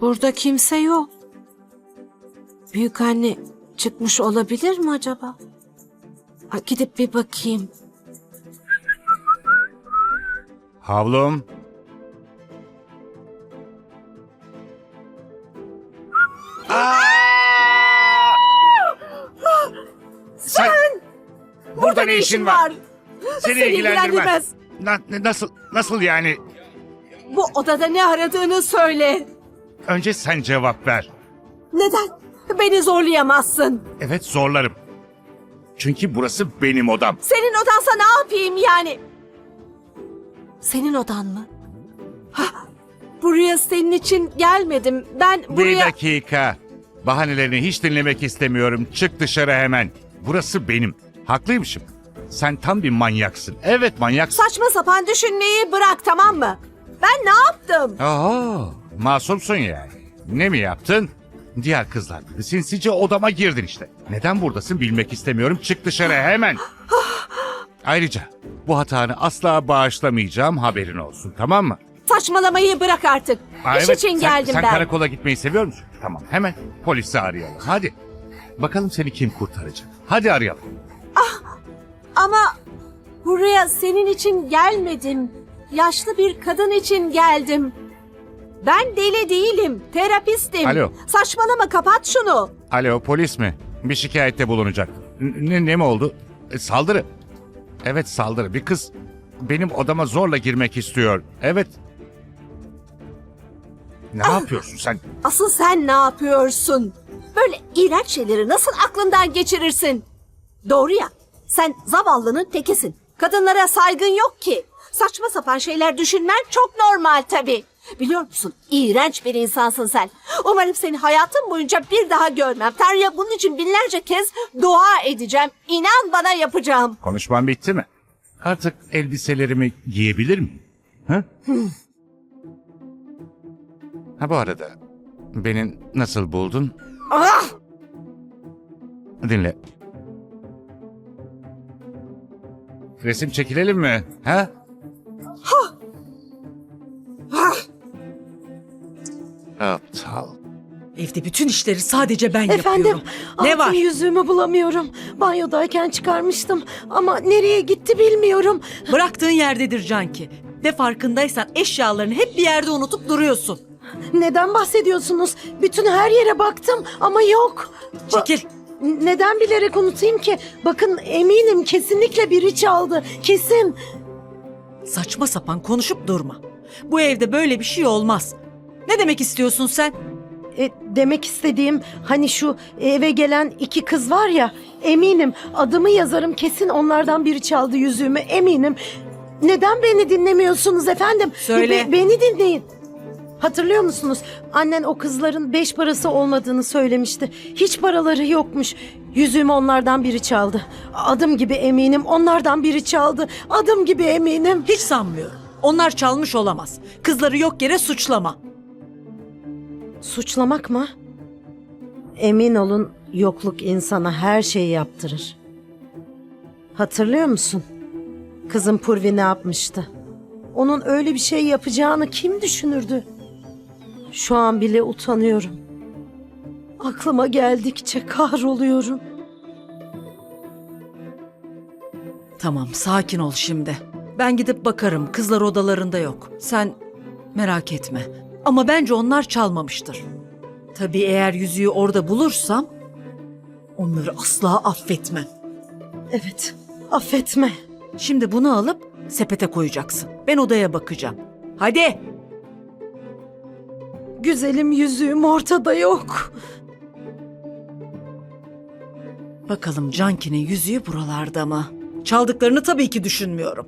Burada kimse yok. Büyük anne çıkmış olabilir mi acaba? Ha, gidip bir bakayım. Havlum. Sen burada ne işin var? Seni Seni ilgilendirmez. ilgilendirmez. Na- nasıl nasıl yani? Bu odada ne aradığını söyle. Önce sen cevap ver. Neden? Beni zorlayamazsın. Evet zorlarım. Çünkü burası benim odam. Senin odansa ne yapayım yani? Senin odan mı? Hah, buraya senin için gelmedim. Ben Bir buraya... dakika. Bahanelerini hiç dinlemek istemiyorum. Çık dışarı hemen. Burası benim. Haklıymışım. Sen tam bir manyaksın. Evet manyaksın. Saçma sapan düşünmeyi bırak tamam mı? Ben ne yaptım? Oho, masumsun yani. Ne mi yaptın? Diğer kızlar gibi sinsice odama girdin işte. Neden buradasın bilmek istemiyorum. Çık dışarı hemen. Ayrıca bu hatanı asla bağışlamayacağım haberin olsun tamam mı? Saçmalamayı bırak artık. Aa, İş evet, için sen, geldim sen ben. karakola gitmeyi seviyor musun? Tamam hemen polisi arayalım hadi. Bakalım seni kim kurtaracak. Hadi arayalım. Ama buraya senin için gelmedim. Yaşlı bir kadın için geldim. Ben deli değilim. Terapistim. Alo. Saçmalama kapat şunu. Alo polis mi? Bir şikayette bulunacak. Ne, ne mi oldu? E, saldırı. Evet saldırı. Bir kız benim odama zorla girmek istiyor. Evet. Ne yapıyorsun sen? Asıl sen ne yapıyorsun? Böyle iğrenç şeyleri nasıl aklından geçirirsin? Doğru ya. Sen zavallının tekisin. Kadınlara saygın yok ki. Saçma sapan şeyler düşünmen çok normal tabii. Biliyor musun? İğrenç bir insansın sen. Umarım seni hayatım boyunca bir daha görmem. Tanrı'ya bunun için binlerce kez dua edeceğim. İnan bana yapacağım. Konuşman bitti mi? Artık elbiselerimi giyebilir miyim? Ha? Ha bu arada beni nasıl buldun? Ah! Dinle. Resim çekilelim mi? Ha? Aptal. Evde bütün işleri sadece ben Efendim, yapıyorum. Ne altın var? yüzüğümü bulamıyorum. Banyodayken çıkarmıştım ama nereye gitti bilmiyorum. Bıraktığın yerdedir Canki. Ve farkındaysan eşyalarını hep bir yerde unutup duruyorsun. Neden bahsediyorsunuz? Bütün her yere baktım ama yok. Ba- Çekil. Neden bilerek unutayım ki? Bakın eminim kesinlikle biri çaldı. Kesin. Saçma sapan konuşup durma. Bu evde böyle bir şey olmaz. Ne demek istiyorsun sen? E, demek istediğim hani şu eve gelen iki kız var ya eminim adımı yazarım kesin onlardan biri çaldı yüzüğümü eminim. Neden beni dinlemiyorsunuz efendim? Söyle. Be- beni dinleyin. Hatırlıyor musunuz? Annen o kızların beş parası olmadığını söylemişti. Hiç paraları yokmuş. Yüzüğümü onlardan biri çaldı. Adım gibi eminim onlardan biri çaldı. Adım gibi eminim. Hiç sanmıyorum. Onlar çalmış olamaz. Kızları yok yere suçlama. Suçlamak mı? Emin olun yokluk insana her şeyi yaptırır. Hatırlıyor musun? Kızım Purvi ne yapmıştı? Onun öyle bir şey yapacağını kim düşünürdü? Şu an bile utanıyorum. Aklıma geldikçe kahroluyorum. Tamam sakin ol şimdi. Ben gidip bakarım. Kızlar odalarında yok. Sen merak etme. Ama bence onlar çalmamıştır. Tabii eğer yüzüğü orada bulursam onları asla affetmem. Evet, affetme. Şimdi bunu alıp sepete koyacaksın. Ben odaya bakacağım. Hadi. Güzelim yüzüğüm ortada yok. Bakalım Canki'nin yüzüğü buralarda mı? Çaldıklarını tabii ki düşünmüyorum.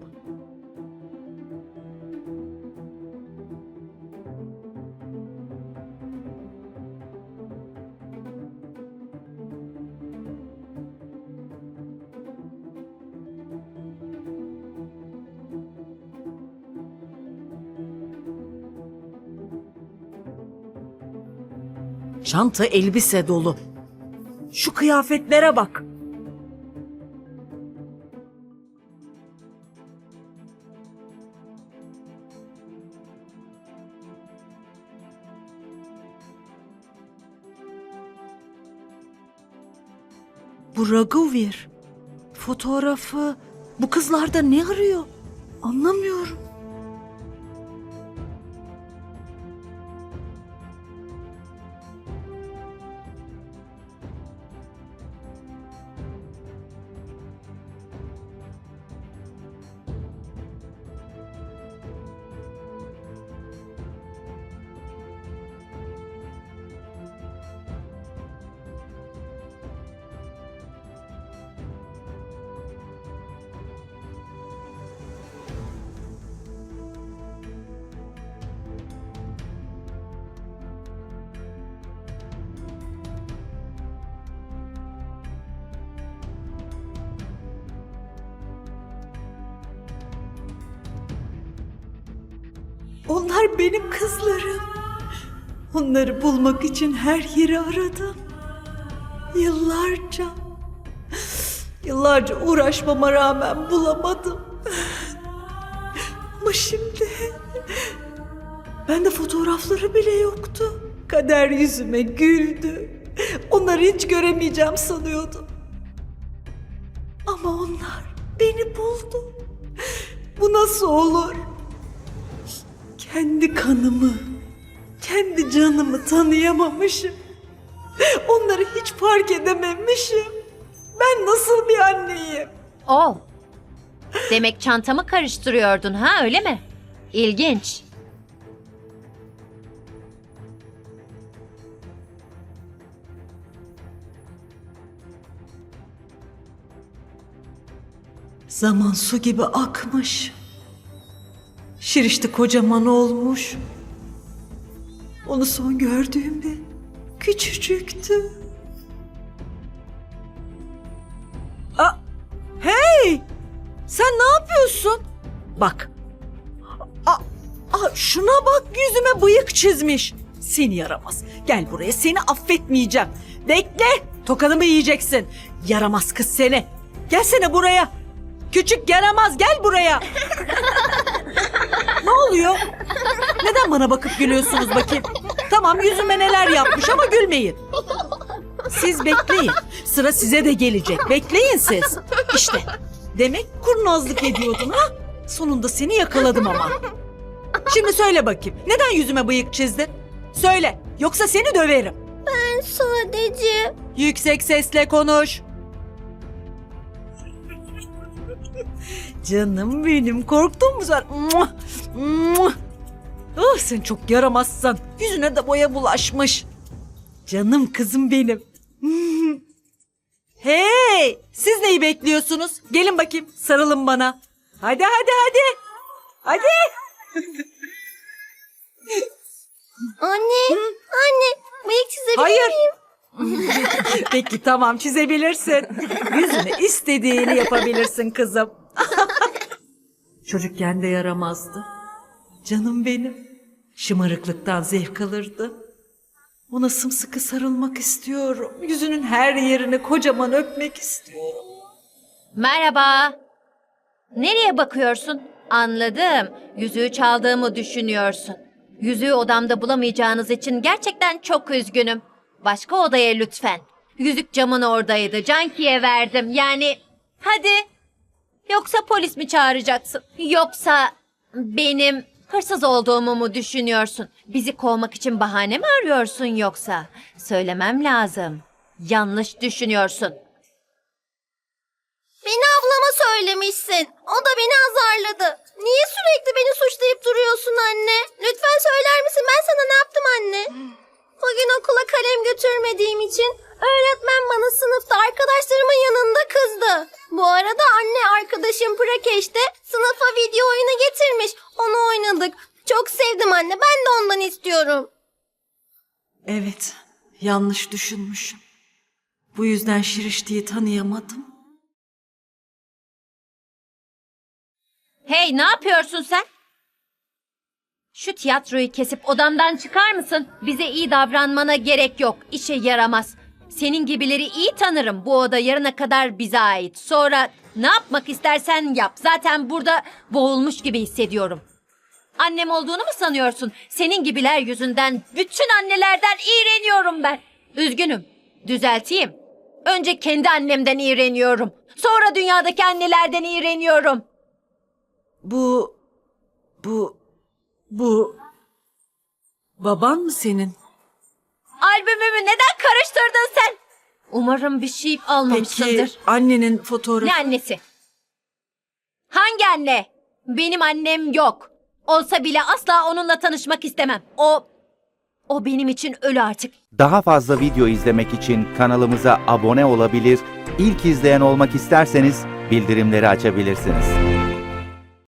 Çanta elbise dolu. Şu kıyafetlere bak. Bu Raguvir. Fotoğrafı bu kızlarda ne arıyor? Anlamıyorum. Onlar benim kızlarım. Onları bulmak için her yeri aradım. Yıllarca. Yıllarca uğraşmama rağmen bulamadım. Ama şimdi bende fotoğrafları bile yoktu. Kader yüzüme güldü. Onları hiç göremeyeceğim sanıyordum. Ama onlar beni buldu. Bu nasıl olur? Kendi kanımı, kendi canımı tanıyamamışım. Onları hiç fark edememişim. Ben nasıl bir anneyim? O. Demek çantamı karıştırıyordun ha öyle mi? İlginç. Zaman su gibi akmış. Şirişti kocaman olmuş. Onu son gördüğümde küçücüktü. Aa, hey! Sen ne yapıyorsun? Bak. Aa, aa, şuna bak yüzüme bıyık çizmiş. Seni yaramaz. Gel buraya seni affetmeyeceğim. Bekle. Tokanımı yiyeceksin. Yaramaz kız seni. Gelsene buraya. Küçük yaramaz gel buraya. oluyor? Neden bana bakıp gülüyorsunuz bakayım? Tamam yüzüme neler yapmış ama gülmeyin. Siz bekleyin. Sıra size de gelecek. Bekleyin siz. İşte demek kurnazlık ediyordun ha? Sonunda seni yakaladım ama. Şimdi söyle bakayım. Neden yüzüme bıyık çizdin? Söyle. Yoksa seni döverim. Sadece... Yüksek sesle konuş. Canım benim korktun mu sen? Muah! Ah sen çok yaramazsın. Yüzüne de boya bulaşmış. Canım kızım benim. hey! Siz neyi bekliyorsunuz? Gelin bakayım sarılın bana. Hadi hadi hadi. Hadi. Anne, anne bıyık çizebilir Hayır. Peki tamam çizebilirsin. Yüzüne istediğini yapabilirsin kızım. Çocukken de yaramazdı. Canım benim. Şımarıklıktan zevk alırdı. Ona sımsıkı sarılmak istiyorum. Yüzünün her yerini kocaman öpmek istiyorum. Merhaba. Nereye bakıyorsun? Anladım. Yüzüğü çaldığımı düşünüyorsun. Yüzüğü odamda bulamayacağınız için gerçekten çok üzgünüm. Başka odaya lütfen. Yüzük camın oradaydı. Canki'ye verdim. Yani hadi. Yoksa polis mi çağıracaksın? Yoksa benim hırsız olduğumu mu düşünüyorsun? Bizi kovmak için bahane mi arıyorsun yoksa? Söylemem lazım. Yanlış düşünüyorsun. Beni ablama söylemişsin. O da beni azarladı. Niye sürekli beni suçlayıp duruyorsun anne? Lütfen söyler misin? Ben sana ne yaptım anne? Bugün okula kalem götürmediğim için öğretmen de sınıfa video oyunu getirmiş. Onu oynadık. Çok sevdim anne. Ben de ondan istiyorum. Evet, yanlış düşünmüşüm. Bu yüzden Şirişti'yi tanıyamadım. Hey ne yapıyorsun sen? Şu tiyatroyu kesip odamdan çıkar mısın? Bize iyi davranmana gerek yok. İşe yaramaz. Senin gibileri iyi tanırım. Bu oda yarına kadar bize ait. Sonra ne yapmak istersen yap. Zaten burada boğulmuş gibi hissediyorum. Annem olduğunu mu sanıyorsun? Senin gibiler yüzünden bütün annelerden iğreniyorum ben. Üzgünüm. Düzelteyim. Önce kendi annemden iğreniyorum. Sonra dünyadaki annelerden iğreniyorum. Bu... Bu... Bu... Baban mı senin? Albümümü neden karıştırdın sen? Umarım bir şey almamışsındır. Peki annenin fotoğrafı... Ne annesi? Hangi anne? Benim annem yok. Olsa bile asla onunla tanışmak istemem. O... O benim için ölü artık. Daha fazla video izlemek için kanalımıza abone olabilir, ilk izleyen olmak isterseniz bildirimleri açabilirsiniz.